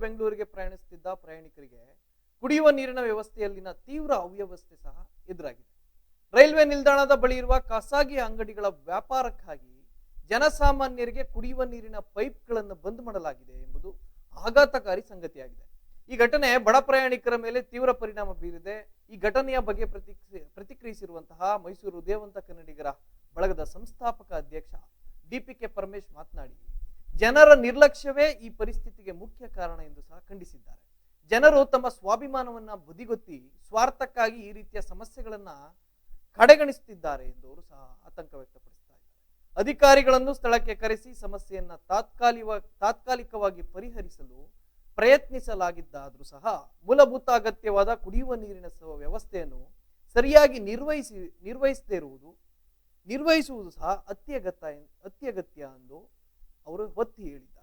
ಬೆಂಗಳೂರಿಗೆ ಪ್ರಯಾಣಿಸುತ್ತಿದ್ದ ಪ್ರಯಾಣಿಕರಿಗೆ ಕುಡಿಯುವ ನೀರಿನ ವ್ಯವಸ್ಥೆಯಲ್ಲಿನ ತೀವ್ರ ಅವ್ಯವಸ್ಥೆ ಸಹ ಎದುರಾಗಿದೆ. ರೈಲ್ವೆ ನಿಲ್ದಾಣದ ಬಳಿ ಇರುವ ಖಾಸಗಿ ಅಂಗಡಿಗಳ ವ್ಯಾಪಾರಕ್ಕಾಗಿ ಜನಸಾಮಾನ್ಯರಿಗೆ ಕುಡಿಯುವ ನೀರಿನ ಪೈಪ್ಗಳನ್ನು ಬಂದ್ ಮಾಡಲಾಗಿದೆ ಎಂಬುದು ಆಘಾತಕಾರಿ ಸಂಗತಿಯಾಗಿದೆ. ಈ ಘಟನೆ ಬಡ ಪ್ರಯಾಣಿಕರ ಮೇಲೆ ತೀವ್ರ ಪರಿಣಾಮ ಬೀರಿದೆ. ಈ ಘಟನೆಯ ಬಗ್ಗೆ ಪ್ರತಿಕ್ರಿಯೆ, ಪ್ರತಿಕ್ರಿಯಿಸಿರುವಂತಹ ಮೈಸೂರು ದೇವಂತ ಕನ್ನಡಿಗರ ಬಳಗದ ಸಂಸ್ಥಾಪಕ ಅಧ್ಯಕ್ಷ ಡಿಪಿಕೆ ಪರಮೇಶ್ ಮಾತನಾಡಿ. ಜನರ ನಿರ್ಲಕ್ಷ್ಯವೇ ಈ ಪರಿಸ್ಥಿತಿಗೆ ಮುಖ್ಯ ಕಾರಣ ಎಂದು ಸಹ ಖಂಡಿಸಿದ್ದಾರೆ. ಜನರು ತಮ್ಮ ಸ್ವಾಭಿಮಾನವನ್ನ ಬುದಿಗೊತ್ತಿ ಸ್ವಾರ್ಥಕ್ಕಾಗಿ ಈ ರೀತಿಯ ಸಮಸ್ಯೆಗಳನ್ನ ಕಡೆಗಣಿಸುತ್ತಿದ್ದಾರೆ ಎಂದು ಅವರು ಸಹ ಆತಂಕ ವ್ಯಕ್ತಪಡಿಸ್ತಾ ಇದ್ದಾರೆ. ಅಧಿಕಾರಿಗಳನ್ನು ಸ್ಥಳಕ್ಕೆ ಕರೆಸಿ ಸಮಸ್ಯೆಯನ್ನ ತಾತ್ಕಾಲಿಕ ತಾತ್ಕಾಲಿಕವಾಗಿ ಪರಿಹರಿಸಲು ಪ್ರಯತ್ನಿಸಲಾಗಿದ್ದಾದ್ರೂ ಸಹ ಮೂಲಭೂತ ಅಗತ್ಯವಾದ ಕುಡಿಯುವ ನೀರಿನ ವ್ಯವಸ್ಥೆಯನ್ನು ಸರಿಯಾಗಿ ನಿರ್ವಹಿಸಿ ನಿರ್ವಹಿಸದೇ ಇರುವುದು ನಿರ್ವಹಿಸುವುದು ಸಹ ಅತ್ಯಗತ್ಯ ಅತ್ಯಗತ್ಯ ಎಂದು ಅವರು ಒತ್ತಿ ಹೇಳಿದ್ದಾರೆ.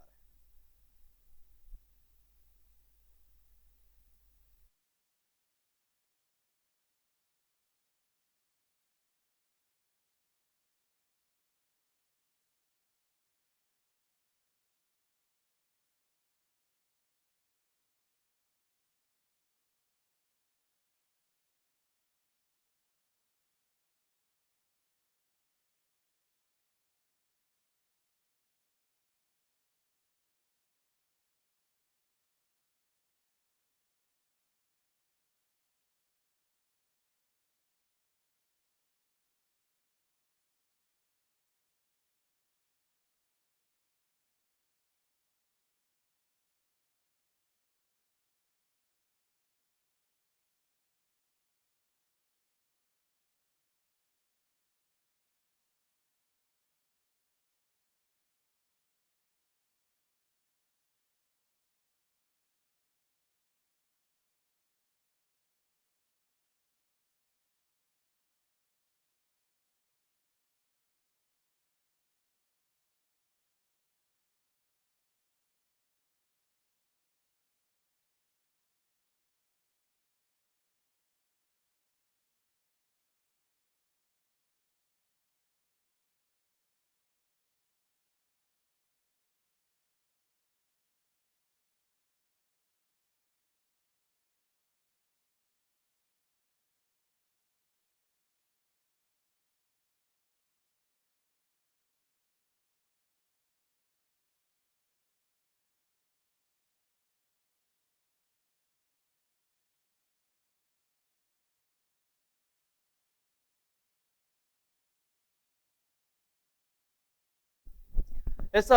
ಎಸ್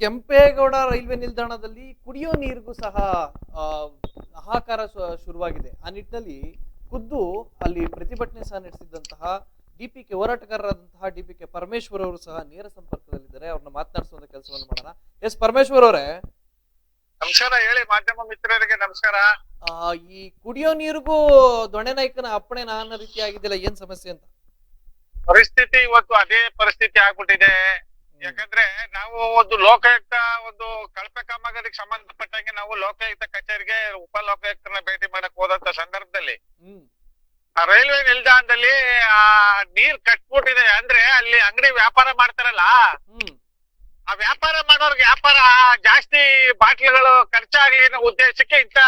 ಕೆಂಪೇಗೌಡ ರೈಲ್ವೆ ನಿಲ್ದಾಣದಲ್ಲಿ ಕುಡಿಯೋ ನೀರಿಗೂ ಸಹ ಹಾಹಾಕಾರ ಶುರುವಾಗಿದೆ. ಆ ನಿಟ್ಟಿನಲ್ಲಿ ಖುದ್ದು ಅಲ್ಲಿ ಪ್ರತಿಭಟನೆ ಸಹ ನಡೆಸಿದಂತಹ ಡಿಪಿಕೆ ಹೋರಾಟಗಾರರಾದಂತಹ ಡಿಪಿಕೆ ಪರಮೇಶ್ವರ್ ಅವರು ಸಹ ನೇರ ಸಂಪರ್ಕದಲ್ಲಿದ್ದಾರೆ. ಅವ್ರನ್ನ ಮಾತನಾಡಿಸುವಂತ ಕೆಲಸವನ್ನು ಮಾಡೋಣ. ಎಸ್ ಪರಮೇಶ್ವರ್ ಅವರೇ. ನಮಸ್ಕಾರ ಹೇಳಿ ಮಾಧ್ಯಮ ಮಿತ್ರರಿಗೆ ನಮಸ್ಕಾರ. ಈ ಕುಡಿಯೋ ನೀರಿಗೂ ದೊಣ್ಣೆ ನಾಯಕನ ಅಪ್ಪಣೆ ನಾನಾ ರೀತಿ ಆಗಿದ್ದಿಲ್ಲ ಏನ್ ಸಮಸ್ಯೆ ಅಂತ? ಪರಿಸ್ಥಿತಿ ಇವತ್ತು ಅದೇ ಪರಿಸ್ಥಿತಿ ಆಗ್ಬಿಟ್ಟಿದೆ. ಯಾಕಂದ್ರೆ ನಾವು ಒಂದು ಲೋಕಾಯುಕ್ತ ಒಂದು ಕಳಪೆ ಕಾಮಗಾರಿಗೆ ಸಂಬಂಧಪಟ್ಟಂಗೆ ನಾವು ಲೋಕಾಯುಕ್ತ ಕಚೇರಿಗೆ ಉಪ ಲೋಕಾಯುಕ್ತರನ್ನ ಭೇಟಿ ಮಾಡಕ್ ಹೋದಂತ ಸಂದರ್ಭದಲ್ಲಿ ಆ ರೈಲ್ವೆ ನಿಲ್ದಾಣದಲ್ಲಿ ಆ ನೀರ್ ಕಟ್ಬಿಟ್ಟಿದೆ ಅಂದ್ರೆ ಅಲ್ಲಿ ಅಂಗಡಿ ವ್ಯಾಪಾರ ಮಾಡ್ತಾರಲ್ಲ? ಆ ವ್ಯಾಪಾರ ಮಾಡೋರ್ಗೆ ವ್ಯಾಪಾರ ಜಾಸ್ತಿ ಬಾಟ್ಲುಗಳು ಖರ್ಚಾಗ್ಲಿ ಅನ್ನೋ ಉದ್ದೇಶಕ್ಕೆ ಇಂತ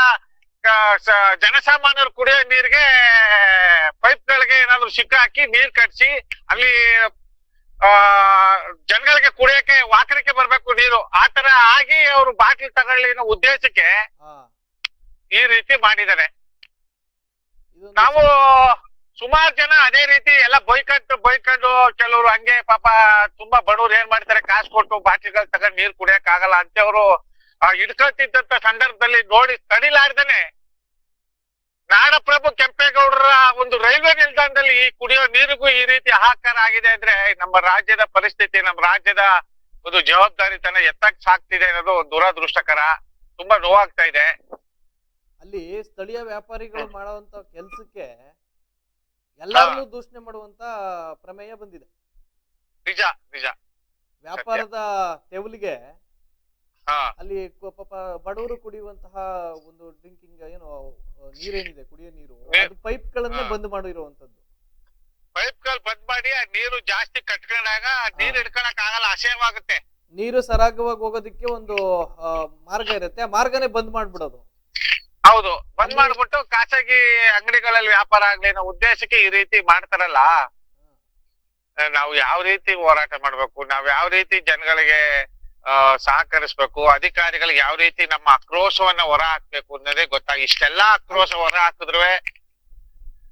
ಜನಸಾಮಾನ್ಯರು ಕುಡಿಯೋ ನೀರಿಗೆ ಪೈಪ್ಗಳಿಗೆ ಏನಾದ್ರು ಸಿಕ್ಕ ಹಾಕಿ ನೀರ್ ಕಟ್ಸಿ ಅಲ್ಲಿ ಜನಗಳಿಗೆ ಕುಡಿಯಕ್ಕೆ ವಾಕರಿಕೆ ಬರ್ಬೇಕು ನೀರು. ಆತರ ತರ ಆಗಿ ಅವರು ಬಾಟ್ಲಿ ತಗೊಳ್ಳಿ ಅನ್ನೋ ಉದ್ದೇಶಕ್ಕೆ ಈ ರೀತಿ ಮಾಡಿದ್ದಾರೆ. ನಾವು ಸುಮಾರು ಜನ ಅದೇ ರೀತಿ ಎಲ್ಲ ಬೈಕಂಡು ಬೈಕಂಡು ಕೆಲವರು ಹಂಗೆ ಪಾಪ ತುಂಬಾ ಬಡವ್ರು ಏನ್ ಮಾಡ್ತಾರೆ ಕಾಸು ಕೊಟ್ಟು ಬಾಟ್ಲಿಗಳು ತಗೊಂಡು ನೀರ್ ಕುಡಿಯಕ್ ಆಗಲ್ಲ ಅಂತವ್ರು ಹಿಡ್ಕೊಳ್ತಿದ್ದಂತ ಸಂದರ್ಭದಲ್ಲಿ ನೋಡಿ ತಡಿಲಾರ್ದೇನೆ ನಾಡಪ್ರಭು ಕೆಂಪೇಗೌಡರ ಒಂದು ರೈಲ್ವೆ ನಿಲ್ದಾಣದಲ್ಲಿ ಈ ಕುಡಿಯೋ ನೀರಿಗೂ ಈ ರೀತಿ ಹಾಹಾಕಾರ ಆಗಿದೆ ಅಂದ್ರೆ ನಮ್ಮ ರಾಜ್ಯದ ಪರಿಸ್ಥಿತಿ ನಮ್ಮ ರಾಜ್ಯದ ಒಂದು ಜವಾಬ್ದಾರಿತನ ಎತ್ತಕ್ ಸಾಕ್ತಿದೆ ಅನ್ನೋದು ದುರದೃಷ್ಟಕರ ತುಂಬಾ ನೋವಾಗ್ತಾ ಇದೆ. ಅಲ್ಲಿ ಸ್ಥಳೀಯ ವ್ಯಾಪಾರಿಗಳು ಮಾಡುವಂತ ಕೆಲ್ಸಕ್ಕೆ ಎಲ್ಲರನ್ನೂ ದೂಷಣೆ ಮಾಡುವಂತ ಪ್ರಮೇಯ ಬಂದಿದೆ. ನಿಜ ನಿಜ. ವ್ಯಾಪಾರದ ಹಾ ಅಲ್ಲಿ ಪಾಪ ಬಡವರು ಕುಡಿಯುವಂತಹ ಒಂದು ಡ್ರಿಂಕಿಂಗ್ ಏನು ನೀರೇನಿದೆ ಕುಡಿಯೋ ನೀರು. ಅದು ಪೈಪ್ ಗಳನ್ನ. ಬಂದ್ ಮಾಡಿರುವಂತದ್ದು ಪೈಪ್ಗಳು ಬಂದ್ ಮಾಡಿ ಆ ನೀರು ಜಾಸ್ತಿ ಕಟ್ಕೊಂಡಾಗ ಆ ನೀರ್ ಹಿಡ್ಕೊಳಕ್ ಆಗಲ್ಲ ಅಸಹ್ಯವಾಗುತ್ತೆ. ನೀರು ಸರಾಗವಾಗಿ ಹೋಗೋದಕ್ಕೆ ಒಂದು ಆ, ಮಾರ್ಗ ಇರುತ್ತೆ. ಆ ಮಾರ್ಗನೇ ಬಂದ್ ಮಾಡ್ಬಿಡೋದು. ಹೌದು. ಬಂದ್ ಮಾಡ್ಬಿಟ್ಟು ಖಾಸಗಿ ಅಂಗಡಿಗಳಲ್ಲಿ ವ್ಯಾಪಾರ ಆಗ್ಲಿ ಅನ್ನೋ ಉದ್ದೇಶಕ್ಕೆ ಈ ರೀತಿ ಮಾಡ್ತಾರಲ್ಲ. ನಾವು ಯಾವ ರೀತಿ ಹೋರಾಟ ಮಾಡ್ಬೇಕು ನಾವ್ ಯಾವ ರೀತಿ ಜನಗಳಿಗೆ ಸಹಕರಿಸ್ಬೇಕು. ಅಧಿಕಾರಿಗಳಿಗೆ ಯಾವ ರೀತಿ ನಮ್ಮ ಆಕ್ರೋಶವನ್ನ ಹೊರ ಹಾಕ್ಬೇಕು ಅನ್ನೋದೇ ಗೊತ್ತಾಗ ಇಷ್ಟೆಲ್ಲಾ ಆಕ್ರೋಶ ಹೊರ ಹಾಕಿದ್ರುವೆ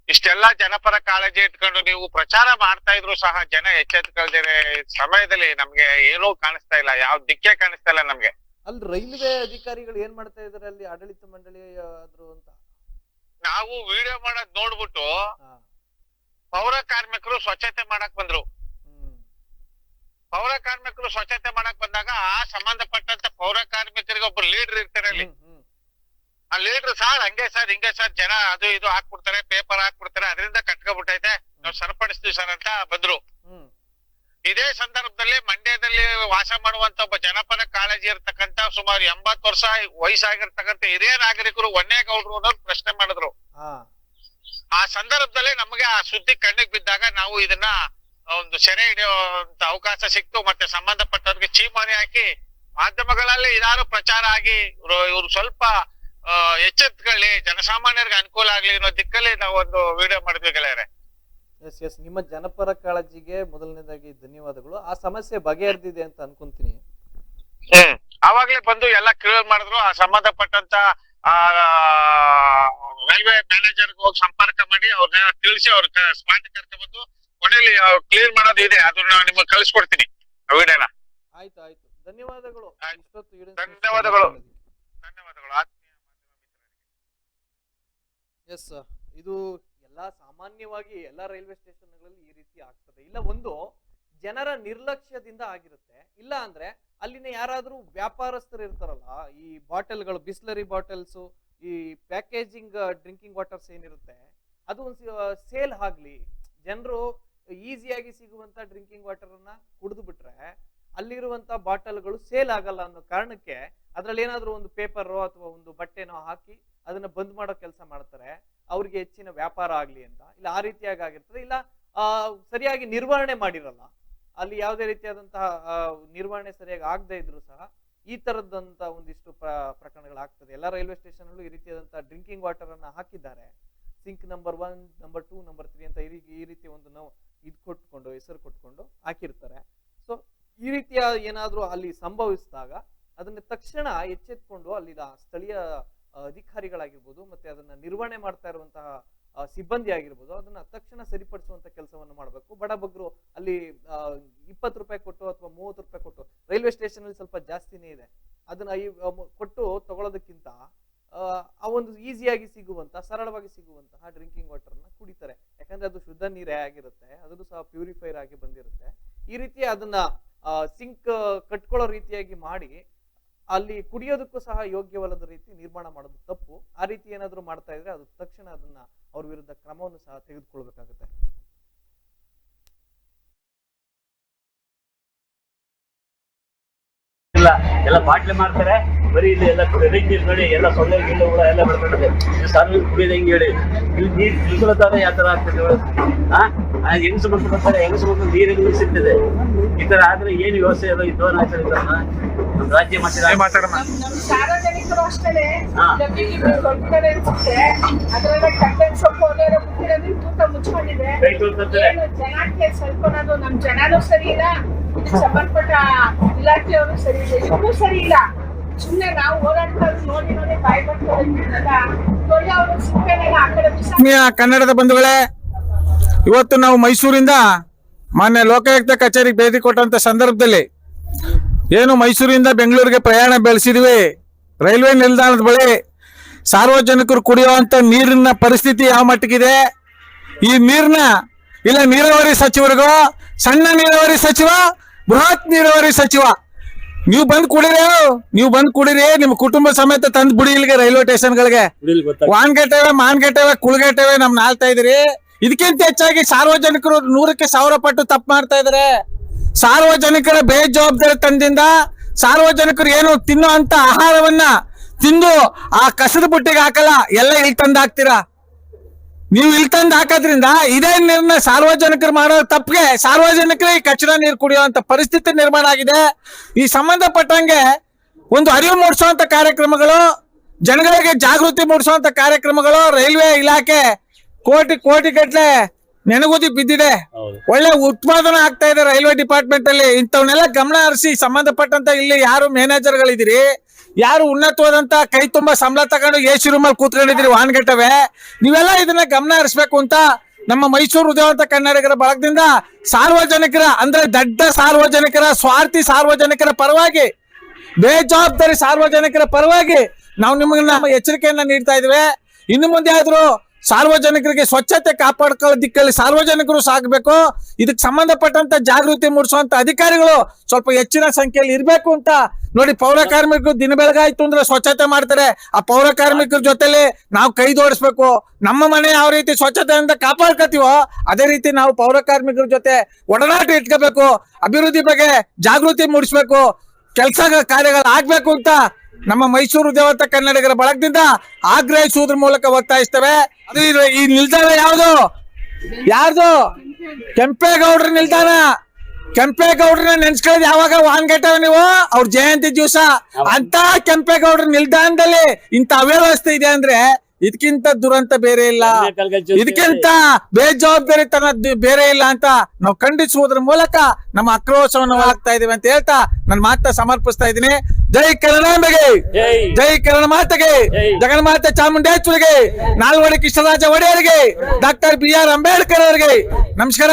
ಇಷ್ಟೆಲ್ಲಾ ಜನಪರ ಕಾಳಜಿ ಇಟ್ಕೊಂಡು ನೀವು ಪ್ರಚಾರ ಮಾಡ್ತಾ ಇದ್ರು ಸಹ ಜನ ಎಚ್ಚೆತ್ಕೊಳ್ದೇನೆ ಸಮಯದಲ್ಲಿ ನಮ್ಗೆ ಏನೂ ಕಾಣಿಸ್ತಾ ಇಲ್ಲ. ಯಾವ ದಿಕ್ಕೆ ಕಾಣಿಸ್ತಾ ಇಲ್ಲ ನಮ್ಗೆ. ಅಲ್ಲಿ ರೈಲ್ವೆ ಅಧಿಕಾರಿಗಳು ಏನ್ ಮಾಡ್ತಾ ಇದಾರೆ ಅಲ್ಲಿ? ಆಡಳಿತ ಮಂಡಳಿ ಆದ್ರು ಅಂತ? ನಾವು ವಿಡಿಯೋ ಮಾಡೋದ್ ನೋಡ್ಬಿಟ್ಟು ಪೌರ ಕಾರ್ಮಿಕರು ಸ್ವಚ್ಛತೆ ಮಾಡಕ್ ಬಂದ್ರು. ಪೌರ ಕಾರ್ಮಿಕರು ಸ್ವಚ್ಛತೆ ಮಾಡಕ್ ಬಂದಾಗ ಆ ಸಂಬಂಧಪಟ್ಟಂತ ಪೌರ ಕಾರ್ಮಿಕರಿಗೆ ಒಬ್ರು ಲೀಡರ್ ಇರ್ತಾರೆ ಅಲ್ಲಿ. ಆ ಲೀಡರ್ ಸರ್ ಹಂಗೆ ಸರ್ ಹಿಂಗೆ ಸರ್ ಜನ ಅದು ಇದು ಹಾಕ್ಬಿಡ್ತಾರೆ ಪೇಪರ್ ಹಾಕ್ಬಿಡ್ತಾರೆ ಅದರಿಂದ ಕಟ್ಕೊಬಿಟ್ಟೈತೆ. ನಾವು ಸರಿಪಡಿಸ್ತೀವಿ ಸರ್ ಅಂತ ಬಂದ್ರು. ಇದೇ ಸಂದರ್ಭದಲ್ಲಿ ಮಂಡ್ಯದಲ್ಲಿ ವಾಸ ಮಾಡುವಂತ ಒಬ್ಬ ಜನಪದ ಕಾಳಜಿ ಇರ್ತಕ್ಕಂತ ಸುಮಾರು ಎಂಬತ್ತು ವರ್ಷ ವಯಸ್ಸಾಗಿರ್ತಕ್ಕಂಥ ಹಿರಿಯ ನಾಗರಿಕರು ಒನ್ನೇಗೌಡರು ಅನ್ನೋದು ಪ್ರಶ್ನೆ ಮಾಡಿದ್ರು. ಆ ಸಂದರ್ಭದಲ್ಲಿ ನಮಗೆ ಆ ಸುದ್ದಿ ಕಣ್ಣಿಗೆ ಬಿದ್ದಾಗ ನಾವು ಇದನ್ನ ಒಂದು ಸೆರೆ ಹಿಡಿಯುವಂತ ಅವಕಾಶ ಸಿಕ್ತು ಮತ್ತೆ ಸಂಬಂಧಪಟ್ಟವ್ರಿಗೆ ಚೀಮಾರಿ ಹಾಕಿ ಮಾಧ್ಯಮಗಳಲ್ಲಿ ಇದಾರು ಪ್ರಚಾರ ಆಗಿ ಇವ್ರು ಸ್ವಲ್ಪ ಎಚ್ಚೆತ್ಕೊಳ್ಳಿ ಜನಸಾಮಾನ್ಯರಿಗೆ ಅನುಕೂಲ ಆಗ್ಲಿ ಅನ್ನೋ ದಿಕ್ಕಲ್ಲಿ ನಾವು ಒಂದು ವಿಡಿಯೋ ಮಾಡಿದ್ವಿ ಗೆಳೆಯರೆ. ಎಸ್ ಎಸ್ ನಿಮ್ಮ ಜನಪರ ಕಾಳಜಿಗೆ ಮೊದಲನೇದಾಗಿ ಧನ್ಯವಾದಗಳು. ಆ ಸಮಸ್ಯೆ ಬಗೆಹರಿದಿದೆ ಅಂತ ಅನ್ಕೊಂತೀನಿ. ಹ್ಮ್. ಅವಾಗ್ಲೇ ಬಂದು ಎಲ್ಲ ಕ್ಲಿಯರ್ ಮಾಡಿದ್ರು. ಆ ಸಂಬಂಧಪಟ್ಟಂತ ಆ ರೈಲ್ವೆ ಮ್ಯಾನೇಜರ್ ಹೋಗಿ ಸಂಪರ್ಕ ಮಾಡಿ ಅವ್ರನ್ನ ತಿಳಿಸಿ ಅವ್ರ ಸ್ಮಾರ್ಟ್ ಕರ್ಕೊಂಡ್ ಬಂದು ಕೊನೆಯಲ್ಲಿ ಕ್ಲಿಯರ್ ಮಾಡೋದು ಇದೆ. ಅದನ್ನ ನಿಮಗೆ ಕಳಿಸ್ಕೊಡ್ತೀನಿ. ವಿಡಿಯೋನ. ಆಯ್ತು ಆಯ್ತು. ಧನ್ಯವಾದಗಳು. ಧನ್ಯವಾದಗಳು. ಧನ್ಯವಾದಗಳು. ಎಸ್ ಇದು ಎಲ್ಲಾ ಸಾಮಾನ್ಯವಾಗಿ ಎಲ್ಲಾ ರೈಲ್ವೆ ಸ್ಟೇಷನ್ಗಳಲ್ಲಿ ಈ ರೀತಿ ಆಗ್ತದೆ. ಇಲ್ಲ ಒಂದು ಜನರ ನಿರ್ಲಕ್ಷ್ಯದಿಂದ ಆಗಿರುತ್ತೆ. ಇಲ್ಲ ಅಂದ್ರೆ ಅಲ್ಲಿನ ಯಾರಾದ್ರೂ ವ್ಯಾಪಾರಸ್ಥರು ಇರ್ತಾರಲ್ಲ ಈ ಬಾಟಲ್ಗಳು ಬಿಸ್ಲರಿ ಬಾಟಲ್ಸ್ ಈ ಪ್ಯಾಕೇಜಿಂಗ್ ಡ್ರಿಂಕಿಂಗ್ ವಾಟರ್ಸ್ ಏನಿರುತ್ತೆ ಅದು ಒಂದು ಸೇಲ್ ಆಗ್ಲಿ. ಜನರು ಈಸಿಯಾಗಿ ಸಿಗುವಂತ ಡ್ರಿಂಕಿಂಗ್ ವಾಟರ್ ಅನ್ನ ಕುಡಿದು ಬಿಟ್ರೆ ಅಲ್ಲಿರುವಂತ ಬಾಟಲ್ಗಳು ಸೇಲ್ ಆಗಲ್ಲ ಅನ್ನೋ ಕಾರಣಕ್ಕೆ ಅದರಲ್ಲಿ ಏನಾದರೂ ಒಂದು ಪೇಪರೋ ಅಥವಾ ಒಂದು ಬಟ್ಟೆನೋ ಹಾಕಿ ಅದನ್ನ ಬಂದ್ ಮಾಡೋ ಕೆಲಸ ಮಾಡ್ತಾರೆ. ಅವ್ರಿಗೆ ಹೆಚ್ಚಿನ ವ್ಯಾಪಾರ ಆಗ್ಲಿ ಅಂತ. ಇಲ್ಲ ಆ ರೀತಿಯಾಗಿ ಆಗಿರ್ತದೆ. ಇಲ್ಲ ಸರಿಯಾಗಿ ನಿರ್ವಹಣೆ ಮಾಡಿರಲ್ಲ. ಅಲ್ಲಿ ಯಾವುದೇ ರೀತಿಯಾದಂತಹ ನಿರ್ವಹಣೆ ಸರಿಯಾಗಿ ಆಗದೆ ಇದ್ರು ಸಹ ಈ ತರದಂತ ಒಂದಿಷ್ಟು ಪ್ರ- ಪ್ರಕರಣಗಳಾಗ್ತದೆ. ಎಲ್ಲ ರೈಲ್ವೆ ಸ್ಟೇಷನ್ ಈ ರೀತಿಯಾದಂತಹ ಡ್ರಿಂಕಿಂಗ್ ವಾಟರ್ ಅನ್ನ ಹಾಕಿದ್ದಾರೆ. Sink number one number two number three ಅಂತ ಈ ರೀತಿ ಈ ರೀತಿ ಒಂದು ಇದು ಕೊಟ್ಕೊಂಡು ಹೆಸರು ಕೊಟ್ಕೊಂಡು ಹಾಕಿರ್ತಾರೆ. ಸೊ ಈ ರೀತಿಯ ಏನಾದರೂ ಅಲ್ಲಿ ಸಂಭವಿಸಿದಾಗ ಅದನ್ನ ತಕ್ಷಣ ಎಚ್ಚೆತ್ಕೊಂಡು ಅಲ್ಲಿನ ಸ್ಥಳೀಯ ಅಧಿಕಾರಿಗಳಾಗಿರ್ಬೋದು ಮತ್ತೆ ಅದನ್ನ ನಿರ್ವಹಣೆ ಮಾಡ್ತಾ ಇರುವಂತಹ ಸಿಬ್ಬಂದಿ ಆಗಿರ್ಬೋದು ಅದನ್ನ ತಕ್ಷಣ ಸರಿಪಡಿಸುವಂತ ಕೆಲಸವನ್ನು ಮಾಡಬೇಕು. ಬಡಬಗ್ರು ಅಲ್ಲಿ ಇಪ್ಪತ್ತು ರೂಪಾಯಿ ಕೊಟ್ಟು ಅಥವಾ ಮೂವತ್ತು ರೂಪಾಯಿ ಕೊಟ್ಟು ರೈಲ್ವೆ ಸ್ಟೇಷನ್ ಅಲ್ಲಿ ಸ್ವಲ್ಪ ಜಾಸ್ತಿನೇ ಇದೆ. ಅದನ್ನ ಕೊಟ್ಟು ತಗೊಳ್ಳೋದಕ್ಕಿಂತ ಆ, ಒಂದು ಈಸಿಯಾಗಿ ಸಿಗುವಂತ ಸರಳವಾಗಿ ಸಿಗುವಂತಹ ಡ್ರಿಂಕಿಂಗ್ ವಾಟರ್ನ ಕುಡಿತಾರೆ. ಯಾಕಂದ್ರೆ ಅದು ಶುದ್ಧ ನೀರೇ ಆಗಿರುತ್ತೆ, ಅದನ್ನು ಸಹ ಪ್ಯೂರಿಫೈರ್ ಆಗಿ ಬಂದಿರುತ್ತೆ. ಈ ರೀತಿ ಅದನ್ನ ಸಿಂಕ್ ಕಟ್ಕೊಳ್ಳೋ ರೀತಿಯಾಗಿ ಮಾಡಿ, ಅಲ್ಲಿ ಕುಡಿಯೋದಕ್ಕೂ ಸಹ ಯೋಗ್ಯವಲ್ಲದ ರೀತಿ ನಿರ್ಮಾಣ ಮಾಡೋದು ತಪ್ಪು. ಆ ರೀತಿ ಏನಾದರೂ ಮಾಡ್ತಾ ಇದ್ರೆ ಅದು ತಕ್ಷಣ ಅದನ್ನ ಅವ್ರ ವಿರುದ್ಧ ಕ್ರಮವನ್ನು ಸಹ ತೆಗೆದುಕೊಳ್ಬೇಕಾಗುತ್ತೆ. ಇಲ್ಲ ಎಲ್ಲ ಬಾಟ್ಲಿ ಮಾಡ್ತಾರೆ ಬರೀ ಇಲ್ಲಿ ಎಲ್ಲ ರೈತ ನೋಡಿ ಎಲ್ಲ ಸೊಳ್ಳೆ ಗಿಲ್ಲ ಹುಳ ಎಲ್ಲ ಬೆಳ್ಕೊಂಡಿದೆ ಸಾರ್ವಜನಿಕ ಕುಡಿಯೋದು ಹೆಂಗೆ ಹೇಳಿ. ಇಲ್ಲಿ ನೀರು ತಿಳ್ಕೊಳ್ತಾರೆ ಯಾವ ಥರ ಆಗ್ತದೆ ಹಾಂ ಹೆಂಗಸು ಮಕ್ಕಳು ಬರ್ತಾರೆ ಹೆಂಗಸು ಮಕ್ಕಳು ನೀರು ಹೆಂಗೆ ಸಿಗ್ತದೆ. ಈ ಥರ ಆದ್ರೆ ಏನು ವ್ಯವಸ್ಥೆ ಅದ ಇದು ಆಗ್ತದೆ ನಮ್ಮ ರಾಜ್ಯ ಮಟ್ಟದ ಮಾತಾಡೋಣ ಸಾರ್ವಜನಿಕರು ಅಷ್ಟೇ ತೂಕ ಮುಚ್ಕೊಂಡಿದೆ. ಜನಕ್ಕೆ ಸ್ವಲ್ಪನಾದ್ರು ನಮ್ ಜನನೂ ಸರಿ ಇಲ್ಲ. ಸಂಬಂಧಪಟ್ಟ ಇಲಾಖೆಯವರು ಸರಿ ಇಲ್ಲ ಸರಿ ಇಲ್ಲ. ಸುಮ್ನೆ ನಾವು ನೋಡಿ ನೋಡಿ ಕನ್ನಡದ ಬಂಧುಗಳೇ, ಇವತ್ತು ನಾವು ಮೈಸೂರಿಂದ ಮಾನ್ಯ ಲೋಕಾಯುಕ್ತ ಕಚೇರಿಗೆ ಭೇಟಿ ಕೊಟ್ಟಂತ ಸಂದರ್ಭದಲ್ಲಿ ಏನು ಮೈಸೂರಿಂದ ಬೆಂಗಳೂರಿಗೆ ಪ್ರಯಾಣ ಬೆಳೆಸಿದ್ವಿ. ರೈಲ್ವೆ ನಿಲ್ದಾಣದ ಬಳಿ ಸಾರ್ವಜನಿಕರು ಕುಡಿಯುವಂತ ನೀರಿನ ಪರಿಸ್ಥಿತಿ ಯಾವ ಮಟ್ಟಿಗಿದೆ? ಈ ನೀರ್ನ ಇಲ್ಲ ನೀರಾವರಿ ಸಚಿವರಿಗೋ ಸಣ್ಣ ನೀರಾವರಿ ಸಚಿವ ಬೃಹತ್ ನೀರಾವರಿ ಸಚಿವ. ನೀವು ಬಂದ್ ಕುಡಿರಿ ನೀವು ಬಂದ್ ಕುಡಿರಿ ನಿಮ್ ಕುಟುಂಬ ಸಮೇತ ತಂದ್ ಬಿಡಿ ಇಲ್ಲಿಗೆ ರೈಲ್ವೆ ಸ್ಟೇಷನ್ಗಳಿಗೆ. ಕುಡಿಲಿ ಗೊತ್ತಾಗ ವಾನ್ಗೆಟ್ಟವೆ ಮಾನ್ಗೆಟ್ಟವೆ ಕುಳ್ಗೆಟ್ಟವೆ ನಮ್ ನಾಳ್ತಾ ಇದ್ರಿ ಇದಕ್ಕಿಂತ ಹೆಚ್ಚಾಗಿ ಸಾರ್ವಜನಿಕರು ನೂರಕ್ಕೆ ಸಾವಿರ ಪಟ್ಟು ತಪ್ಪು ಮಾಡ್ತಾ ಇದ್ರೆ ಸಾರ್ವಜನಿಕರ ಬೇಜವಾಬ್ದಾರಿ ತಂದಿಂದ ಸಾರ್ವಜನಿಕರು ಏನು ತಿನ್ನೋ ಅಂತ ಆಹಾರವನ್ನ ತಿಂದು ಆ ಕಸದ ಬುಟ್ಟಿಗೆ ಹಾಕಲ್ಲ ಎಲ್ಲ ಇಲ್ಲಿ ತಂದ್ ಹಾಕ್ತೀರಾ ನೀವು ಇಲ್ಲಿ ತಂದು ಹಾಕೋದ್ರಿಂದ ಇದೇ ನೀರನ್ನ ಸಾರ್ವಜನಿಕರು ಮಾಡೋ ತಪ್ಪಿಗೆ ಸಾರ್ವಜನಿಕರೇ ಈ ಕಚಡ ನೀರು ಕುಡಿಯುವಂತ ಪರಿಸ್ಥಿತಿ ನಿರ್ಮಾಣ ಆಗಿದೆ. ಈ ಸಂಬಂಧಪಟ್ಟಂಗೆ ಒಂದು ಅರಿವು ಮೂಡಿಸುವಂತ ಕಾರ್ಯಕ್ರಮಗಳು, ಜನಗಳಿಗೆ ಜಾಗೃತಿ ಮೂಡಿಸುವಂತ ಕಾರ್ಯಕ್ರಮಗಳು ರೈಲ್ವೆ ಇಲಾಖೆ ಕೋಟಿ ಕೋಟಿ ಗಟ್ಲೆ ನೆನಗುದಿ ಬಿದ್ದಿದೆ. ಒಳ್ಳೆ ಉತ್ಪಾದನೆ ಆಗ್ತಾ ಇದೆ ರೈಲ್ವೆ ಡಿಪಾರ್ಟ್ಮೆಂಟ್ ಅಲ್ಲಿ. ಇಂಥವನ್ನೆಲ್ಲ ಗಮನ ಹರಿಸಿ ಸಂಬಂಧಪಟ್ಟಂತ ಇಲ್ಲಿ ಯಾರು ಮ್ಯಾನೇಜರ್ ಗಳಿದಿರಿ ಯಾರು ಉನ್ನತವಾದಂತ ಕೈ ತುಂಬಾ ಸಂಬಳ ತಗೊಂಡು ಎ ಸಿ ರೂಮಲ್ಲಿ ಕೂತ್ಕೊಂಡಿದ್ರಿ ವಾಹನಗಟ್ಟವೆ ನೀವೆಲ್ಲ ಇದನ್ನ ಗಮನ ಹರಿಸ್ಬೇಕು ಅಂತ ನಮ್ಮ ಮೈಸೂರು ಉದಯವಂತ ಕನ್ನಡಿಗರ ಬಳಗದಿಂದ ಸಾರ್ವಜನಿಕರ ಅಂದ್ರೆ ದಡ್ಡ ಸಾರ್ವಜನಿಕರ ಸ್ವಾರ್ಥಿ ಸಾರ್ವಜನಿಕರ ಪರವಾಗಿ ಬೇಜವಾಬ್ದಾರಿ ಸಾರ್ವಜನಿಕರ ಪರವಾಗಿ ನಾವು ನಿಮಗೆ ನಮ್ಮ ಎಚ್ಚರಿಕೆಯನ್ನ ನೀಡ್ತಾ ಇದ್ವಿ ಇನ್ನು ಮುಂದೆ ಆದ್ರೂ ಸಾರ್ವಜನಿಕರಿಗೆ ಸ್ವಚ್ಛತೆ ಕಾಪಾಡ್ಕೊಳ್ಳೋ ದಿಕ್ಕಲ್ಲಿ ಸಾರ್ವಜನಿಕರು ಸಾಗಬೇಕು ಇದಕ್ಕೆ ಸಂಬಂಧಪಟ್ಟಂತ ಜಾಗೃತಿ ಮೂಡಿಸುವಂತ ಅಧಿಕಾರಿಗಳು ಸ್ವಲ್ಪ ಹೆಚ್ಚಿನ ಸಂಖ್ಯೆಯಲ್ಲಿ ಇರಬೇಕು ಅಂತ. ನೋಡಿ, ಪೌರ ಕಾರ್ಮಿಕರು ದಿನ ಬೆಳಗಾಯ್ತು ಅಂದ್ರೆ ಸ್ವಚ್ಛತೆ ಮಾಡ್ತಾರೆ. ಆ ಪೌರ ಕಾರ್ಮಿಕರ ಜೊತೆಲಿ ನಾವು ಕೈ ಜೋಡಿಸ್ಬೇಕು. ನಮ್ಮ ಮನೆ ಯಾವ ರೀತಿ ಸ್ವಚ್ಛತೆಯಿಂದ ಕಾಪಾಡ್ಕೋತೀವೋ, ಅದೇ ರೀತಿ ನಾವು ಪೌರ ಕಾರ್ಮಿಕರ ಜೊತೆ ಒಡನಾಟ ಇಟ್ಕೋಬೇಕು. ಅಭಿವೃದ್ಧಿ ಬಗ್ಗೆ ಜಾಗೃತಿ ಮೂಡಿಸ್ಬೇಕು. ಕೆಲಸ ಕಾರ್ಯಗಳು ಆಗ್ಬೇಕು ಅಂತ ನಮ್ಮ ಮೈಸೂರು ದೇವತ ಕನ್ನಡಿಗರ ಬಳಗದಿಂದ ಆಗ್ರಹಿಸುವುದ್ರ ಮೂಲಕ ಒತ್ತಾಯಿಸ್ತೇವೆ. ಈ ನಿಲ್ದಾಣ ಯಾವುದು? ಯಾರ್ದು? ಕೆಂಪೇಗೌಡ್ರ ನಿಲ್ದಾಣ. ಕೆಂಪೇಗೌಡ್ರನ್ನ ನೆನ್ಸ್ಕೊಳ್ಳೋದು ಯಾವಾಗ? ವಾನ್ಗೆಟ್ಟವ ನೀವು? ಅವ್ರ ಜಯಂತಿ ದಿವಸ. ಅಂತ ಕೆಂಪೇಗೌಡ್ರ ನಿಲ್ದಾಣದಲ್ಲಿ ಇಂತ ಅವ್ಯವಸ್ಥೆ ಇದೆ ಅಂದ್ರೆ ಇದಕ್ಕಿಂತ ದುರಂತ ಬೇರೆ ಇಲ್ಲ. ಇದಕ್ಕಿಂತ ಬೇಜವಾಬ್ದಾರಿತನ ಬೇರೆ ಇಲ್ಲ ಅಂತ ನಾವು ಖಂಡಿಸುವುದರ ಮೂಲಕ ನಮ್ಮ ಆಕ್ರೋಶವನ್ನು ಹಾಕ್ತಾ ಇದೀವಿ ಅಂತ ಹೇಳ್ತಾ ನನ್ನ ಮಾತ ಸಮರ್ಪಿಸ್ತಾ ಇದ್ದೀನಿ. ಜೈ ಕನ್ನಡಾಂಬೆಗೆ ಜೈ. ಕನ್ನಡ ಮಾತೆಗೆ. ಜಗನ್ಮಾತೆ ಚಾಮುಂಡೇಶ್ವರಿಗೆ. ನಾಲ್ವಡಿ ಕೃಷ್ಣರಾಜ ಒಡೆಯರಿಗೆ. ಡಾಕ್ಟರ್ ಬಿ ಆರ್ ಅಂಬೇಡ್ಕರ್ ಅವರಿಗೆ. ನಮಸ್ಕಾರ.